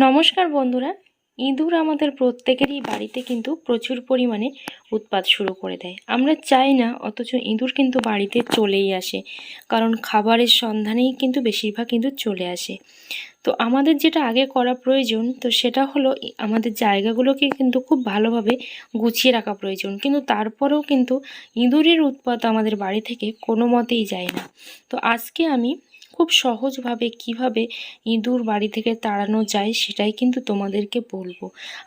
নমস্কার বন্ধুরা, ইঁদুর আমাদের প্রত্যেকেরই বাড়িতে কিন্তু প্রচুর পরিমাণে উৎপাত শুরু করে দেয়। আমরা চাই না, অথচ ইঁদুর কিন্তু বাড়িতে চলেই আসে, কারণ খাবারের সন্ধানেই কিন্তু বেশিরভাগ ইঁদুর চলে আসে। তো আমাদের যেটা আগে করা প্রয়োজন, তো সেটা হলো আমাদের জায়গাগুলোকে কিন্তু খুব ভালোভাবে গুছিয়ে রাখা প্রয়োজন। কিন্তু তারপরেও কিন্তু ইঁদুরের উৎপাত আমাদের বাড়ি থেকে কোনো মতেই যায় না। তো আজকে আমি খুব সহজভাবে কীভাবে ইঁদুর বাড়ি থেকে তাড়ানো যায় সেটাই কিন্তু তোমাদেরকে বলব।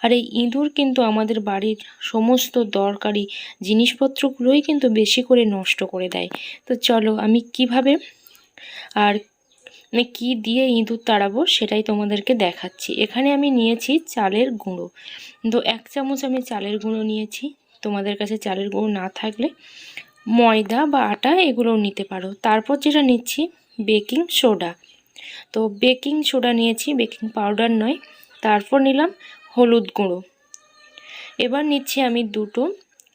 আর এই ইঁদুর কিন্তু আমাদের বাড়ির সমস্ত দরকারি জিনিসপত্রগুলোই কিন্তু বেশি করে নষ্ট করে দেয়। তো চলো আমি কীভাবে আর মানে কী দিয়ে ইঁদুর তাড়াবো সেটাই তোমাদেরকে দেখাচ্ছি। এখানে আমি নিয়েছি চালের গুঁড়ো। তো এক চামচ আমি চালের গুঁড়ো নিয়েছি। তোমাদের কাছে চালের গুঁড়ো না থাকলে ময়দা বা আটা এগুলোও নিতে পারো। তারপর যেটা নিচ্ছি বেকিং সোডা। তো বেকিং সোডা নিয়েছি, বেকিং পাউডার নয়। তারপর নিলাম হলুদ গুঁড়ো। এবার নিচ্ছি আমি দুটো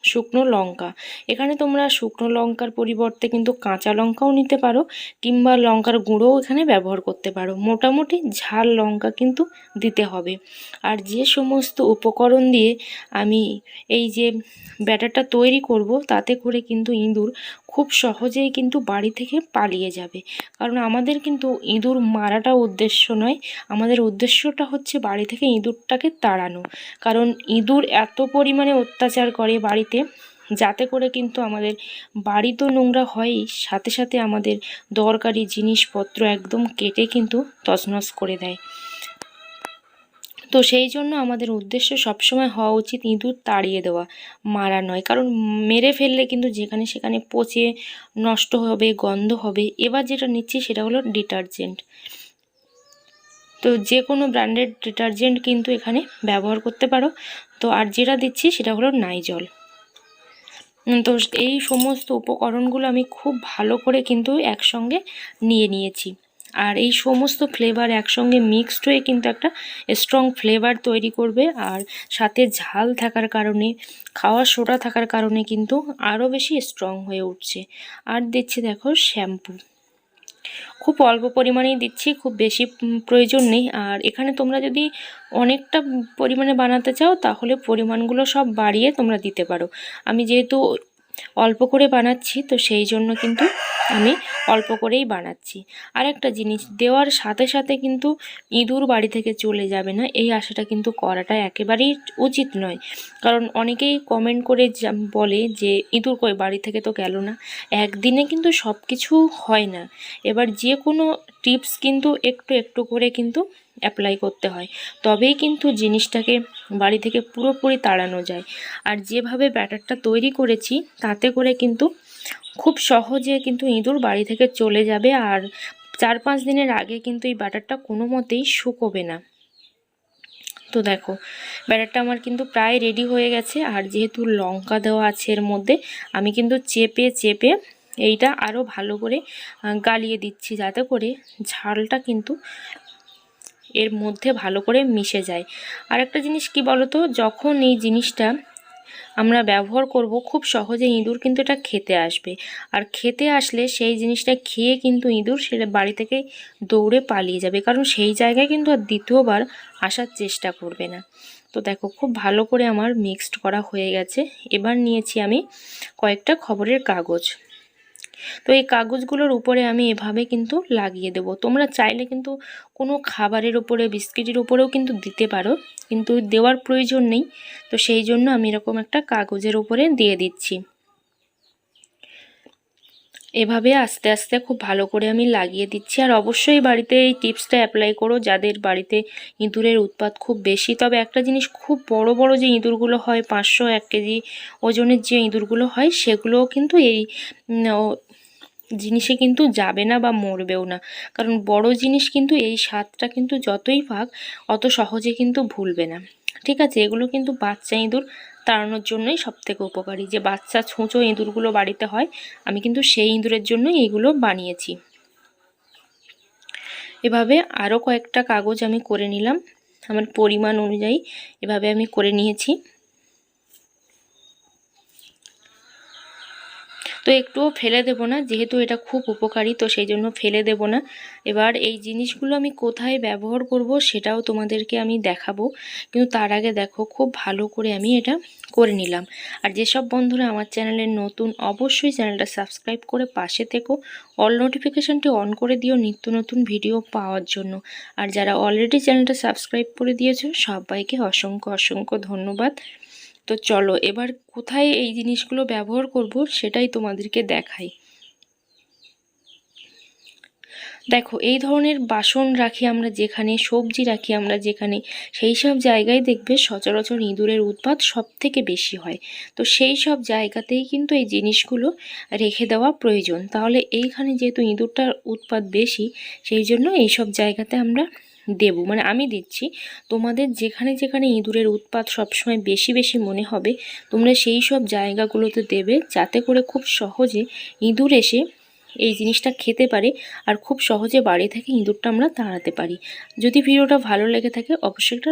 শুকনো লঙ্কা। এখানে তোমরা শুকনো লঙ্কার পরিবর্তে কিন্তু কাঁচা লঙ্কাও নিতে পারো, কিংবা লঙ্কার গুঁড়োও এখানে ব্যবহার করতে পারো। মোটামুটি ঝাল লঙ্কা কিন্তু দিতে হবে। আর যে সমস্ত উপকরণ দিয়ে আমি এই যে ব্যাটারটা তৈরি করব, তাতে করে কিন্তু ইঁদুর খুব সহজেই কিন্তু বাড়ি থেকে পালিয়ে যাবে। কারণ আমাদের কিন্তু ইঁদুর মারাটা উদ্দেশ্য নয়, আমাদের উদ্দেশ্যটা হচ্ছে বাড়ি থেকে ইঁদুরটাকে তাড়ানো। কারণ ইঁদুর এত পরিমাণে অত্যাচার করে বাড়িতে, যাতে করে কিন্তু আমাদের বাড়ি তো নোংরা হয়ই সাথে সাথে আমাদের দরকারি জিনিসপত্র একদম কেটে কিন্তু তছনছ করে দেয়। তো সেই জন্য আমাদের উদ্দেশ্য সবসময় হওয়া উচিত ইঁদুর তাড়িয়ে দেওয়া, মারা নয়। কারণ মেরে ফেললে কিন্তু যেখানে সেখানে পচে নষ্ট হবে, গন্ধ হবে। এবার যেটা নিচ্ছি সেটা হলো ডিটারজেন্ট। তো যে কোনো ব্র্যান্ডেড ডিটারজেন্ট কিন্তু এখানে ব্যবহার করতে পারো। তো আর যেটা দিচ্ছি সেটা হলো নাইজল। তো এই সমস্ত উপকরণগুলো আমি খুব ভালো করে কিন্তু একসঙ্গে নিয়ে নিয়েছি। আর এই সমস্ত ফ্লেভার একসঙ্গে মিক্সড হয়ে কিন্তু একটা স্ট্রং ফ্লেভার তৈরি করবে। আর সাথে ঝাল থাকার কারণে খাওয়ার সোডা থাকার কারণে কিন্তু আরও বেশি স্ট্রং হয়ে উঠছে। আর দিচ্ছি দেখো শ্যাম্পু খুব অল্প পরিমাণেই দিচ্ছি, খুব বেশি প্রয়োজন নেই। আর এখানে তোমরা যদি অনেকটা পরিমাণে বানাতে চাও, তাহলে পরিমাণগুলো সব বাড়িয়ে তোমরা দিতে পারো। আমি যেহেতু অল্প করে বানাচ্ছি, তো সেই জন্য কিন্তু আমি অল্প করেই বানাচ্ছি। আর একটা জিনিস, দেওয়ার সাথে সাথে কিন্তু ইঁদুর বাড়ি থেকে চলে যাবে না, এই আশাটা কিন্তু করাটা একেবারেই উচিত নয়। কারণ অনেকেই কমেন্ট করে বলে যে, ইঁদুর কই, বাড়ি থেকে তো গেল না। একদিনে কিন্তু সব কিছু হয় না। এবার যে কোনো টিপস কিন্তু একটু একটু করে কিন্তু অ্যাপ্লাই করতে হয়। তবেই কিন্তু জিনিসটাকে বাড়ি থেকে পুরোপুরি তাড়ানো যায়। আর যেভাবে ব্যাটারটা তৈরি করেছি, তাতে করে কিন্তু খুব সহজে কিন্তু ইঁদুর বাড়ি থেকে চলে যাবে আর চার পাঁচ দিনের আগে কিন্তু এই ব্যাটারটা কোনো মতেই শুকোবে না। তো দেখো, ব্যাটারটা আমার কিন্তু প্রায় রেডি হয়ে গেছে আর যেহেতু লঙ্কা দেওয়া আছে এর মধ্যে, আমি কিন্তু চেপে চেপে এইটা আরও ভালো করে গালিয়ে দিচ্ছি যাতে করে ঝালটা কিন্তু এর মধ্যে ভালো করে মিশে যায়। আর একটা জিনিস কি বলতো? যখন এই জিনিসটা আমরা ব্যবহার করব, খুব সহজে ইঁদুর কিন্তু এটা খেতে আসবে। আর খেতে আসলে সেই জিনিসটা খেয়ে কিন্তু ইঁদুর সেটা বাড়ি থেকে দৌড়ে পালিয়ে যাবে। কারণ সেই জায়গায় কিন্তু আর দ্বিতীয়বার আসার চেষ্টা করবে না। তো দেখো, খুব ভালো করে আমার মিক্সড করা হয়ে গেছে। এবার নিয়েছি আমি কয়েকটা খবরের কাগজ। তো এই কাগজগুলোর উপরে আমি এভাবে কিন্তু লাগিয়ে দেবো। তোমরা চাইলে কিন্তু কোনো খাবারের উপরে, বিস্কিটের উপরেও কিন্তু দিতে পারো, কিন্তু দেওয়ার প্রয়োজন নেই। তো সেই জন্য আমি এরকম একটা কাগজের উপরে দিয়ে দিচ্ছি। এভাবে আস্তে আস্তে খুব ভালো করে আমি লাগিয়ে দিচ্ছি। আর অবশ্যই বাড়িতে এই টিপসটা অ্যাপ্লাই করো, যাদের বাড়িতে ইঁদুরের উৎপাত খুব বেশি। তবে একটা জিনিস খুব বড় বড় যে ইঁদুরগুলো হয়, পাঁচশো, এক কেজি ওজনের যে ইঁদুরগুলো হয়, সেগুলোও কিন্তু এই জিনিসে কিন্তু যাবে না বা মরবেও না। কারণ বড় জিনিস কিন্তু এই স্বাদটা কিন্তু যতই পাক অত সহজে কিন্তু ভুলবে না। ঠিক আছে, এগুলো কিন্তু বাচ্চা ইঁদুর তাড়ানোর জন্যই সবথেকে উপকারী। যে বাচ্চা ছোঁচো ইঁদুরগুলো বাড়িতে হয়, আমি কিন্তু সেই ইঁদুরের জন্যই এইগুলো বানিয়েছি। এভাবে আরও কয়েকটা কাগজ আমি করে নিলাম। আমার পরিমাণ অনুযায়ী এভাবে আমি করে নিয়েছি। তো একটুও ফেলে দেবো না, যেহেতু এটা খুব উপকারী, তো সেই জন্য ফেলে দেবো না। এবার এই জিনিসগুলো আমি কোথায় ব্যবহার করব সেটাও তোমাদেরকে আমি দেখাবো। কিন্তু তার আগে দেখো, খুব ভালো করে আমি এটা করে নিলাম। আর যেসব বন্ধুরা আমার চ্যানেলে নতুন, অবশ্যই চ্যানেলটা সাবস্ক্রাইব করে পাশে থেকো। অল নোটিফিকেশানটি অন করে দিও নিত্য নতুন ভিডিও পাওয়ার জন্য। আর যারা অলরেডি চ্যানেলটা সাবস্ক্রাইব করে দিয়েছ, সবাইকে অসংখ্য অসংখ্য ধন্যবাদ। তো চলো, এবার কোথায় এই জিনিসগুলো ব্যবহার করব সেটাই তোমাদেরকে দেখাই। দেখো, এই ধরনের বাসন রাখি আমরা যেখানে, সবজি রাখি আমরা যেখানে, সেই সব জায়গায় দেখবে সচরাচর ইঁদুরের উৎপাত সব থেকে বেশি হয়। তো সেই সব জায়গাতেই কিন্তু এই জিনিসগুলো রেখে দেওয়া প্রয়োজন। তাহলে এইখানে যেহেতু ইঁদুরটার উৎপাত বেশি, সেই জন্য এই সব জায়গাতে আমরা দেব। মানে আমি দিচ্ছি। তোমাদের যেখানে যেখানে ইঁদুরের উৎপাত সবসময় বেশি বেশি মনে হবে, তোমরা সেই সব জায়গাগুলোতে দেবে যাতে করে খুব সহজে ইঁদুর এসে এই জিনিসটা খেতে পারে আর খুব সহজে বাড়ি থেকে ইঁদুরটা আমরা তাড়াতে পারি। যদি ভিডিওটা ভালো লেগে থাকে, অবশ্যই একটা